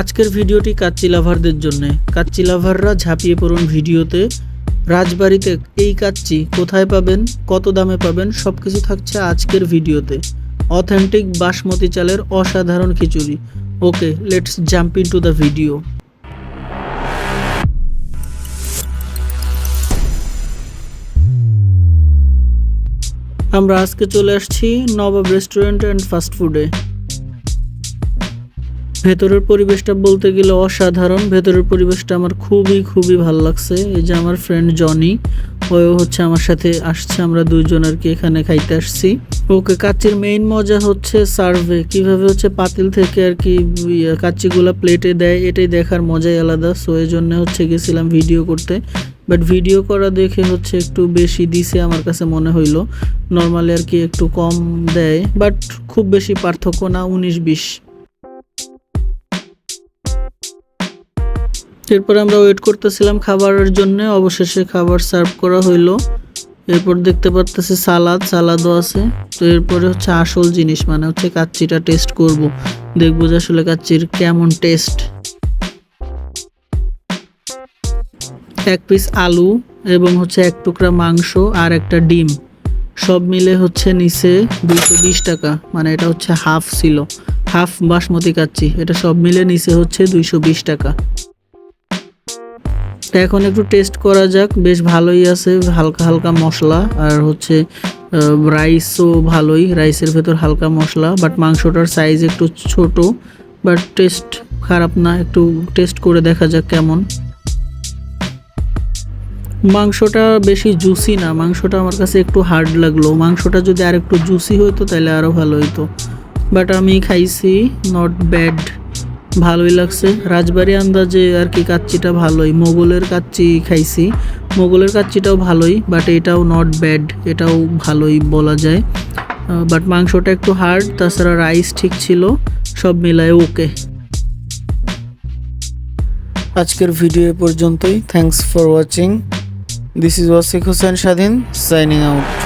আজকের ভিডিওটি কাচ্চি লাভারদের জন্য। কাচ্চি লাভাররা ঝাঁপিয়ে পড়ুন ভিডিওতে। রাজবাড়িতে এই কাচ্চি কোথায় পাবেন, কত দামে পাবেন সব কিছু থাকছে আজকের ভিডিওতে। অথেন্টিক বাসমতি চালের অসাধারণ খিচুড়ি। Okay let's jump into the video আমরা আজকে চলে আসছি নবাব রেস্টুরেন্ট অ্যান্ড ফাস্ট ফুডে। ভেতরের পরিবেশটা বলতে গেলে অসাধারণ। ভেতরের পরিবেশটা আমার খুবই খুবই ভালো লাগছে। এই যে আমার ফ্রেন্ড জনি ওও হচ্ছে আমার সাথে আসছে। আমরা দুইজন আর কি এখানে খাইতে আসছি। ওকে কাচ্চির মেইন মজা হচ্ছে সার্ভে কীভাবে হচ্ছে পাতিল থেকে আর কি ইয়ে, কাচ্চিগুলা প্লেটে দেয় এটাই দেখার মজাই আলাদা। সো এই জন্য হচ্ছে গেছিলাম ভিডিও করতে। বাট ভিডিও করা দেখে হচ্ছে একটু বেশি দিছে আমার কাছে মনে হইল। নর্মালি আর কি একটু কম দেয় বাট খুব বেশি পার্থক্য না উনিশ বিশ। এরপর আমরা ওয়েট করতেছিলাম খাবারের জন্য, অবশেষে খাবার সার্ভ করা হইল। এরপর দেখতে পারতেছি সালাদ, সালাদও আছে। তো এরপরে হচ্ছে আসল জিনিস মানে হচ্ছে কাচ্চিটা টেস্ট করব। দেখব যে আসলে কাচ্চির কেমন টেস্ট এক পিস আলু এবং হচ্ছে এক টুকরা মাংস আর একটা ডিম। সব মিলে হচ্ছে নিচে দুইশো বিশ টাকা মানে এটা হচ্ছে হাফ ছিল। হাফ বাসমতি কাচ্চি, এটা সব মিলে নিচে হচ্ছে দুইশো বিশ টাকা। তা এখন একটু টেস্ট করা যাক। বেশ ভালোই আছে, হালকা হালকা মশলা আর হচ্ছে রাইসও ভালোই রাইসের ভেতর হালকা মশলা বাট মাংসটার সাইজ একটু ছোট বাট টেস্ট খারাপ না, একটু টেস্ট করে দেখা যাক কেমন। মাংসটা বেশি জুসি না, মাংসটা আমার কাছে একটু হার্ড লাগল। মাংসটা যদি আর একটু জুসি হইতো তাহলে আরও ভালো হইতো। বাট আমি খাইছি নট ব্যাড ভালোই লাগছে। রাজবাড়ি আন্দাজে আর কি কাচ্চিটা ভালোই। মোগলের কাচ্চি খাইছি। মোগলের কাচ্চিটাও ভালোই বাট এটাও নট ব্যাড এটাও ভালোই বলা যায়। বাট মাংসটা একটু হার্ড তাছাড়া রাইস ঠিক ছিল, সব মিলায় ওকে আজকের ভিডিও এ পর্যন্তই। Thanks for watching this is Wasik Hossain Swadhin signing out